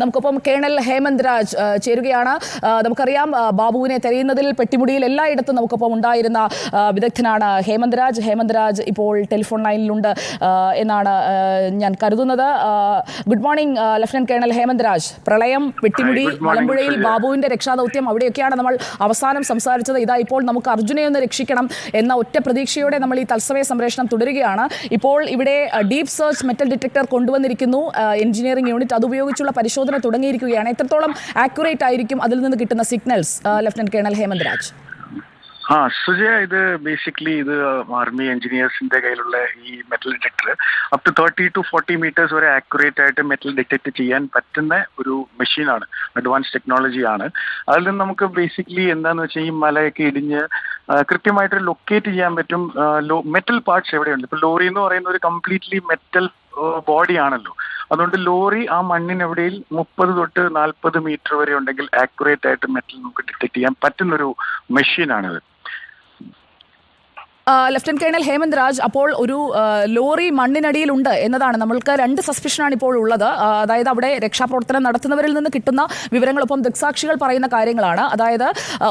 നമുക്കൊപ്പം കേണൽ ഹേമന്ത് രാജ് ചേരുകയാണ്. നമുക്കറിയാം ബാബുവിനെ തെരയുന്നതിൽ പെട്ടിമുടിയിൽ എല്ലായിടത്തും നമുക്കൊപ്പം ഉണ്ടായിരുന്ന വിദഗ്ധനാണ് ഹേമന്ത് രാജ് ഹേമന്ത് രാജ് ഇപ്പോൾ ടെലിഫോൺ ലൈനിലുണ്ട് എന്നാണ് ഞാൻ കരുതുന്നത്. Good morning lieutenant colonel Hemant Raj പ്രളയം പെട്ടിമുടി മലമ്പുഴയിൽ. ബാബുവിന്റെ രക്ഷാദൗത്യം അവിടെയൊക്കെയാണ് നമ്മൾ അവസാനം സംസാരിച്ചത്. ഇതാ ഇപ്പോൾ നമുക്ക് അർജുനെ ഒന്ന് രക്ഷിക്കണം എന്ന ഒറ്റ പ്രതീക്ഷയോടെ നമ്മൾ ഈ തത്സമയ സംപ്രേഷണം തുടരുകയാണ്. ഇപ്പോൾ ഇവിടെ ഡീപ് സെർച്ച് മെറ്റൽ ഡിറ്റക്ടർ കൊണ്ടുവന്നിരിക്കുന്നു. എഞ്ചിനീയറിംഗ് യൂണിറ്റ് അത് ഉപയോഗിച്ചുള്ള പരിശോധന തുടങ്ങിയിരിക്കുകയാണ്. എത്രത്തോളം ആക്യുറേറ്റ് ആയിരിക്കും അതിൽ നിന്ന് കിട്ടുന്ന signals lieutenant colonel Hemant Raj ആ സുജയ ഇത് ബേസിക്കലി ഇത് ആർമി എഞ്ചിനീയേഴ്സിന്റെ കയ്യിലുള്ള ഈ metal detector up to thirty to forty metres വരെ ആക്യുറേറ്റ് ആയിട്ട് മെറ്റൽ ഡിറ്റക്ട് ചെയ്യാൻ പറ്റുന്ന ഒരു മെഷീനാണ് അഡ്വാൻസ് ടെക്നോളജി ആണ്. അതിൽ നിന്ന് നമുക്ക് ബേസിക്കലി എന്താന്ന് വെച്ചാൽ ഈ മലയൊക്കെ ഇടിഞ്ഞ് കൃത്യമായിട്ട് ലൊക്കേറ്റ് ചെയ്യാൻ പറ്റും മെറ്റൽ പാർട്സ് എവിടെയുണ്ട്? ഇപ്പൊ ലോറി എന്ന് പറയുന്ന ഒരു കംപ്ലീറ്റ്ലി മെറ്റൽ ബോഡി ആണല്ലോ. അതുകൊണ്ട് ലോറി ആ മണ്ണിനെവിടെയിൽ മുപ്പത് തൊട്ട് നാൽപ്പത് മീറ്റർ വരെ ഉണ്ടെങ്കിൽ ആക്യുറേറ്റ് ആയിട്ട് മെറ്റൽ നമുക്ക് ഡിറ്റക്ട് ചെയ്യാൻ പറ്റുന്നൊരു മെഷീനാണിത് ലഫ്റ്റനന്റ് കേണൽ ഹേമന്ത് രാജ് അപ്പോൾ ഒരു ലോറി മണ്ണിനടിയിലുണ്ട് എന്നതാണ്. നമ്മൾക്ക് രണ്ട് സസ്പിഷനാണ് ഇപ്പോൾ ഉള്ളത്. അതായത് അവിടെ രക്ഷാപ്രവർത്തനം നടത്തുന്നവരിൽ നിന്ന് കിട്ടുന്ന വിവരങ്ങളൊപ്പം ദൃക്സാക്ഷികൾ പറയുന്ന കാര്യങ്ങളാണ്. അതായത്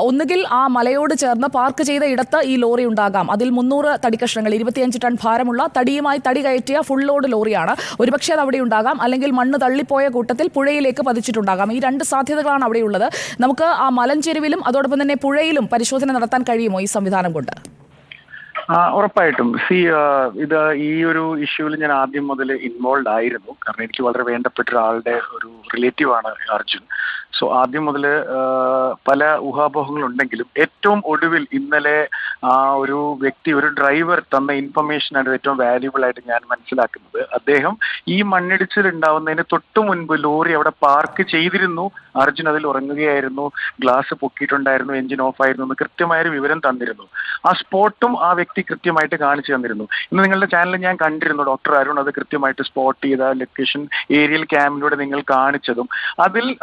ഒന്നുകിൽ ആ മലയോട് ചേർന്ന് പാർക്ക് ചെയ്ത ഇടത്ത് ഈ ലോറി ഉണ്ടാകാം. അതിൽ മുന്നൂറ് തടിക്കഷ്ണങ്ങൾ ഇരുപത്തിയഞ്ച് ടൺ ഭാരമുള്ള തടിയുമായി തടി കയറ്റിയ ഫുൾ ലോഡ് ലോറിയാണ്. ഒരുപക്ഷെ അത് അവിടെ ഉണ്ടാകാം. അല്ലെങ്കിൽ മണ്ണ് തള്ളിപ്പോയ കൂട്ടത്തിൽ പുഴയിലേക്ക് പതിച്ചിട്ടുണ്ടാകാം. ഈ രണ്ട് സാധ്യതകളാണ് അവിടെയുള്ളത്. നമുക്ക് ആ മലഞ്ചെരുവിലും അതോടൊപ്പം തന്നെ പുഴയിലും പരിശോധന നടത്താൻ കഴിയുമോ ഈ സംവിധാനം കൊണ്ട്? ആ ഉറപ്പായിട്ടും. സി ഇത് ഈ ഒരു ഇഷ്യൂവിൽ ഞാൻ ആദ്യം മുതൽ ഇൻവോൾവ് ആയിരുന്നു. കാരണം എനിക്ക് വളരെ വേണ്ടപ്പെട്ട ഒരാളുടെ ഒരു റിലേറ്റീവ് ആണ് അർജുൻ. സോ ആദ്യം മുതൽ പല ഊഹാപോഹങ്ങളുണ്ടെങ്കിലും ഏറ്റവും ഒടുവിൽ ഇന്നലെ ആ ഒരു വ്യക്തി ഒരു ഡ്രൈവർ തന്ന ഇൻഫർമേഷൻ ആണ് ഏറ്റവും വാല്യുബിൾ ആയിട്ട് ഞാൻ മനസ്സിലാക്കുന്നത്. അദ്ദേഹം ഈ മണ്ണിടിച്ചിൽ ഉണ്ടാവുന്നതിന് തൊട്ടു മുൻപ് ലോറി അവിടെ പാർക്ക് ചെയ്തിരുന്നു. അർജുൻ അതിൽ ഉറങ്ങുകയായിരുന്നു. ഗ്ലാസ് പൊക്കിയിട്ടുണ്ടായിരുന്നു. എഞ്ചിൻ ഓഫ് ആയിരുന്നു എന്ന് കൃത്യമായൊരു വിവരം തന്നിരുന്നു. ആ സ്പോട്ടും ആ വ്യക്തി കൃത്യമായിട്ട് കാണിച്ചു തന്നിരുന്നു. ഇന്ന് നിങ്ങളുടെ ചാനലിൽ ഞാൻ കണ്ടിരുന്നു ഡോക്ടർ അരുൺ അത് കൃത്യമായിട്ട് സ്പോട്ട് ചെയ്ത ലൊക്കേഷൻ ഏരിയൽ ക്യാമ്പിലൂടെ നിങ്ങൾ കാണിച്ചതും. അതിൽ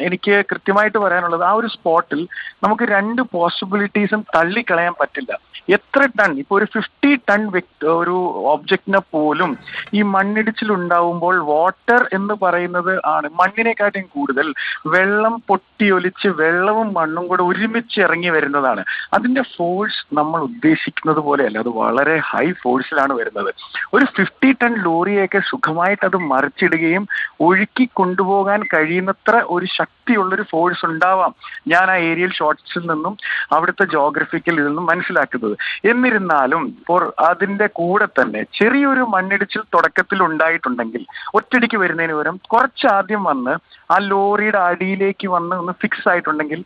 എനിക്ക് കൃത്യമായിട്ട് പറയാനുള്ളത് ആ ഒരു സ്പോട്ടിൽ നമുക്ക് രണ്ട് പോസിബിലിറ്റീസും തള്ളിക്കളയാൻ പറ്റില്ല. എത്ര ടൺ ഇപ്പൊ ഒരു ഫിഫ്റ്റി ടൺ ഒരു ഒബ്ജക്റ്റിനെ പോലും ഈ മണ്ണിടിച്ചിൽ ഉണ്ടാവുമ്പോൾ വാട്ടർ എന്ന് പറയുന്നത് ആണ് മണ്ണിനെക്കാട്ടിയും കൂടുതൽ. വെള്ളം പൊട്ടിയൊലിച്ച് വെള്ളവും മണ്ണും കൂടെ ഒരുമിച്ച് ഇറങ്ങി വരുന്നതാണ്. അതിന്റെ ഫോഴ്സ് നമ്മൾ ഉദ്ദേശിക്കുന്നത് പോലെയല്ല അത് വളരെ ഹൈ ഫോഴ്സിലാണ് വരുന്നത്. ഒരു ഫിഫ്റ്റി ടൺ ലോറിയൊക്കെ സുഖമായിട്ട് അത് മറിച്ചിടുകയും ഒഴുക്കി കൊണ്ടുപോകാൻ കഴിയുന്നത്ര ഒരു ശക്തിയുള്ളൊരു ഫോഴ്സ് ഉണ്ടാവാം. ഞാൻ ആ ഏരിയൽ ഷോർട്സിൽ നിന്നും അവിടുത്തെ ജോഗ്രഫിക്കൽ ഇതിൽ നിന്നും മനസ്സിലാക്കുന്നത്. എന്നിരുന്നാലും ഫോർ അതിന്റെ കൂടെ തന്നെ ചെറിയൊരു മണ്ണിടിച്ചിൽ തുടക്കത്തിൽ ഉണ്ടായിട്ടുണ്ടെങ്കിൽ ഒറ്റടിക്ക് വരുന്നതിന് പകരം കുറച്ച് ആദ്യം വന്ന് ആ ലോറിയുടെ അടിയിലേക്ക് വന്ന് ഒന്ന് ഫിക്സ് ആയിട്ടുണ്ടെങ്കിൽ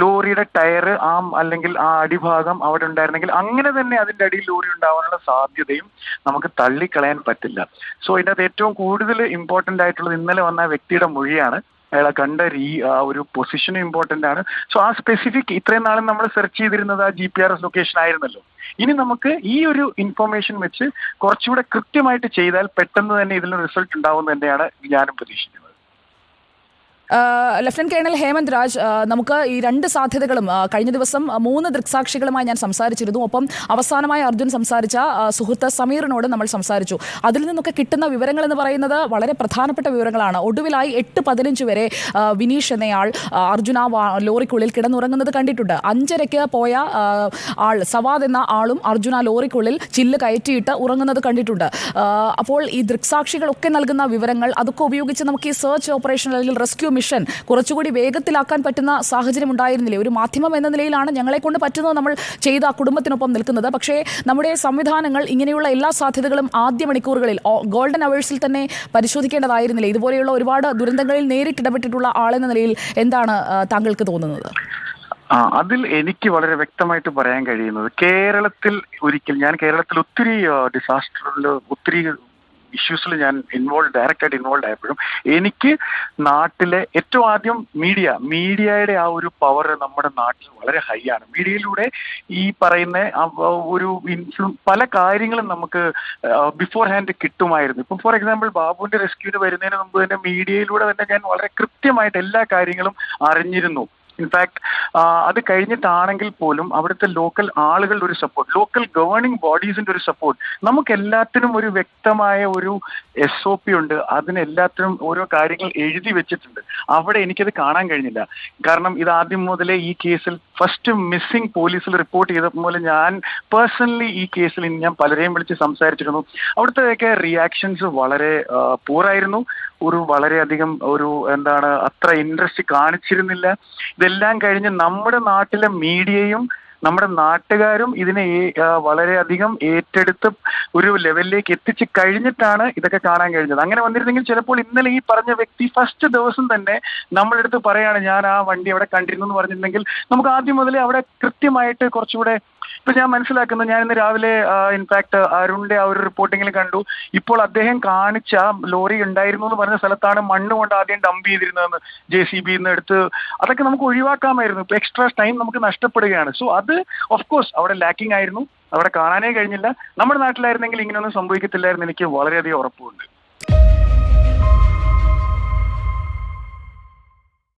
ലോറിയുടെ ടയർ ആം അല്ലെങ്കിൽ ആ അടിഭാഗം അവിടെ ഉണ്ടായിരുന്നെങ്കിൽ അങ്ങനെ തന്നെ അതിന്റെ അടിയിൽ ലോറി ഉണ്ടാവാനുള്ള സാധ്യതയും നമുക്ക് തള്ളിക്കളയാൻ പറ്റില്ല. സോ ഇതിനകത്ത് ഏറ്റവും കൂടുതൽ ഇമ്പോർട്ടന്റ് ആയിട്ടുള്ളത് ഇന്നലെ വന്ന വ്യക്തിയുടെ മൊഴിയാണ്. അയാളെ കണ്ട രീ ആ ഒരു പൊസിഷനും ഇമ്പോർട്ടന്റ് ആണ്. സോ ആ സ്പെസിഫിക് ഇത്രയും നാളും നമ്മൾ സെർച്ച് ചെയ്തിരുന്നത് ആ G P R S location ആയിരുന്നല്ലോ. ഇനി നമുക്ക് ഈ ഒരു ഇൻഫർമേഷൻ വെച്ച് കുറച്ചുകൂടെ കൃത്യമായിട്ട് ചെയ്താൽ പെട്ടെന്ന് തന്നെ ഇതിൽ റിസൾട്ട് ഉണ്ടാവും തന്നെയാണ് ഞാനും പ്രതീക്ഷിക്കുന്നത്. ലഫ്റ്റനന്റ് കേണൽ ഹേമന്ത് രാജ് നമുക്ക് ഈ രണ്ട് സാധ്യതകളും കഴിഞ്ഞ ദിവസം മൂന്ന് ദൃക്സാക്ഷികളുമായി ഞാൻ സംസാരിച്ചിരുന്നു. ഒപ്പം അവസാനമായി അർജുൻ സംസാരിച്ച സുഹൃത്ത് സമീറിനോട് നമ്മൾ സംസാരിച്ചു. അതിൽ നിന്നൊക്കെ കിട്ടുന്ന വിവരങ്ങൾ എന്ന് പറയുന്നത് വളരെ പ്രധാനപ്പെട്ട വിവരങ്ങളാണ്. ഒടുവിലായി എട്ട് പതിനഞ്ച് വരെ വിനീഷ് എന്നയാൾ അർജുന ലോറിക്കുള്ളിൽ കിടന്നുറങ്ങുന്നത് കണ്ടിട്ടുണ്ട്. അഞ്ചരയ്ക്ക് പോയ ആൾ സവാദ് എന്ന ആളും അർജുന ലോറിക്കുള്ളിൽ ചില്ല് കയറ്റിയിട്ട് ഉറങ്ങുന്നത് കണ്ടിട്ടുണ്ട്. അപ്പോൾ ഈ ദൃക്സാക്ഷികളൊക്കെ നൽകുന്ന വിവരങ്ങൾ അതൊക്കെ ഉപയോഗിച്ച് നമുക്ക് ഈ സെർച്ച് ഓപ്പറേഷൻ അല്ലെങ്കിൽ റെസ്ക്യൂ മിഷൻ കുറച്ചുകൂടി വേഗത്തിലാക്കാൻ പറ്റുന്ന സാഹചര്യം ഉണ്ടായിരുന്നില്ലേ ഒരു മാധ്യമം എന്ന നിലയിലാണ് ഞങ്ങളെ കൊണ്ട് പറ്റുന്നത് നമ്മൾ ചെയ്ത കുടുംബത്തിനൊപ്പം നിൽക്കുന്നത്. പക്ഷേ നമ്മുടെ സംവിധാനങ്ങൾ ഇങ്ങനെയുള്ള എല്ലാ സാധ്യതകളും ആദ്യ മണിക്കൂറുകളിൽ ഗോൾഡൻ അവേഴ്സിൽ തന്നെ പരിശോധിക്കേണ്ടതായിരുന്നില്ലേ? ഇതുപോലെയുള്ള ഒരുപാട് ദുരന്തങ്ങളിൽ നേരിട്ടിടപെട്ടിട്ടുള്ള ആളെന്ന നിലയിൽ എന്താണ് താങ്കൾക്ക് തോന്നുന്നത്? ആ അതിൽ എനിക്ക് വളരെ വ്യക്തമായിട്ട് പറയാൻ കഴിയുന്നത് കേരളത്തിൽ ഒരിക്കൽ ഞാൻ കേരളത്തിൽ ഒത്തിരി ഡിസാസ്റ്ററിൽ ഒത്തിരി ഇഷ്യൂസിൽ ഞാൻ ഇൻവോൾവ് ഡയറക്റ്റ് ആയിട്ട് ഇൻവോൾവ് ആയപ്പോഴും എനിക്ക് നാട്ടിലെ ഏറ്റവും ആദ്യം മീഡിയ മീഡിയയുടെ ആ ഒരു പവർ നമ്മുടെ നാട്ടിൽ വളരെ ഹൈ ആണ്. മീഡിയയിലൂടെ ഈ പറയുന്ന ഒരു ഇൻഫ്ലു പല കാര്യങ്ങളും നമുക്ക് ബിഫോർ ഹാൻഡ് കിട്ടുമായിരുന്നു. ഇപ്പം ഫോർ എക്സാമ്പിൾ ബാബുവിന്റെ റെസ്ക്യൂവിന് വരുന്നതിന് മുമ്പ് തന്നെ മീഡിയയിലൂടെ തന്നെ ഞാൻ വളരെ കൃത്യമായിട്ട് എല്ലാ കാര്യങ്ങളും അറിഞ്ഞിരുന്നു. ഇൻഫാക്ട് അത് കഴിഞ്ഞിട്ടാണെങ്കിൽ പോലും അവിടുത്തെ ലോക്കൽ ആളുകളുടെ ഒരു സപ്പോർട്ട് ലോക്കൽ ഗവേണിംഗ് ബോഡീസിന്റെ ഒരു സപ്പോർട്ട് നമുക്ക് എല്ലാത്തിനും ഒരു വ്യക്തമായ ഒരു എസ് ഒ പി ഉണ്ട്. അതിനെല്ലാത്തിനും ഓരോ കാര്യങ്ങൾ എഴുതി വെച്ചിട്ടുണ്ട്. അവിടെ എനിക്കത് കാണാൻ കഴിഞ്ഞില്ല. കാരണം ഇത് ആദ്യം മുതലേ ഈ കേസിൽ ഫസ്റ്റ് മിസ്സിംഗ് പോലീസിൽ റിപ്പോർട്ട് ചെയ്തപ്പോൾ പോലെ ഞാൻ പേഴ്സണലി ഈ കേസിൽ ഞാൻ പലരെയും വിളിച്ച് സംസാരിച്ചിരുന്നു. അവിടുത്തെയൊക്കെ റിയാക്ഷൻസ് വളരെ പൂറായിരുന്നു ഒരു വളരെയധികം ഒരു എന്താണ് അത്ര ഇൻട്രസ്റ്റ് കാണിച്ചിരുന്നില്ല. ഇതെല്ലാം കഴിഞ്ഞ് നമ്മുടെ നാട്ടിലെ മീഡിയയും നമ്മുടെ നാട്ടുകാരും ഇതിനെ വളരെയധികം ഏറ്റെടുത്ത് ഒരു ലെവലിലേക്ക് എത്തിച്ചു കഴിഞ്ഞിട്ടാണ് ഇതൊക്കെ കാണാൻ കഴിഞ്ഞത്. അങ്ങനെ വന്നിരുന്നെങ്കിൽ ചിലപ്പോൾ ഇന്നലെ ഈ പറഞ്ഞ വ്യക്തി ഫസ്റ്റ് ദിവസം തന്നെ നമ്മളെടുത്ത് പറയാണ് ഞാൻ ആ വണ്ടി അവിടെ കണ്ടിരുന്നു എന്ന് പറഞ്ഞിരുന്നെങ്കിൽ നമുക്ക് ആദ്യം മുതലേ അവിടെ കൃത്യമായിട്ട് കുറച്ചുകൂടെ ഇപ്പൊ ഞാൻ മനസ്സിലാക്കുന്നത് ഞാൻ ഇന്ന് രാവിലെ ഇൻഫാക്ട് അരുണിന്റെ ആ ഒരു റിപ്പോർട്ടിങ്ങിൽ കണ്ടു. ഇപ്പോൾ അദ്ദേഹം കാണിച്ച ലോറി ഉണ്ടായിരുന്നു എന്ന് പറഞ്ഞ സ്ഥലത്താണ് മണ്ണ് കൊണ്ട് ആദ്യം ഡംപ് ചെയ്തിരുന്നതെന്ന് ജെ സി ബി നിന്ന് എടുത്ത് അതൊക്കെ നമുക്ക് ഒഴിവാക്കാമായിരുന്നു. ഇപ്പൊ എക്സ്ട്രാ ടൈം നമുക്ക് നഷ്ടപ്പെടുകയാണ്. സോ അത് ഓഫ് കോഴ്സ് അവിടെ ലാക്കിംഗ് ആയിരുന്നു. അവിടെ കാണാനേ കഴിഞ്ഞില്ല. നമ്മുടെ നാട്ടിലായിരുന്നെങ്കിൽ ഇങ്ങനെയൊന്നും സംഭവിക്കത്തില്ലായിരുന്നു എനിക്ക് വളരെയധികം ഉറപ്പുണ്ട്.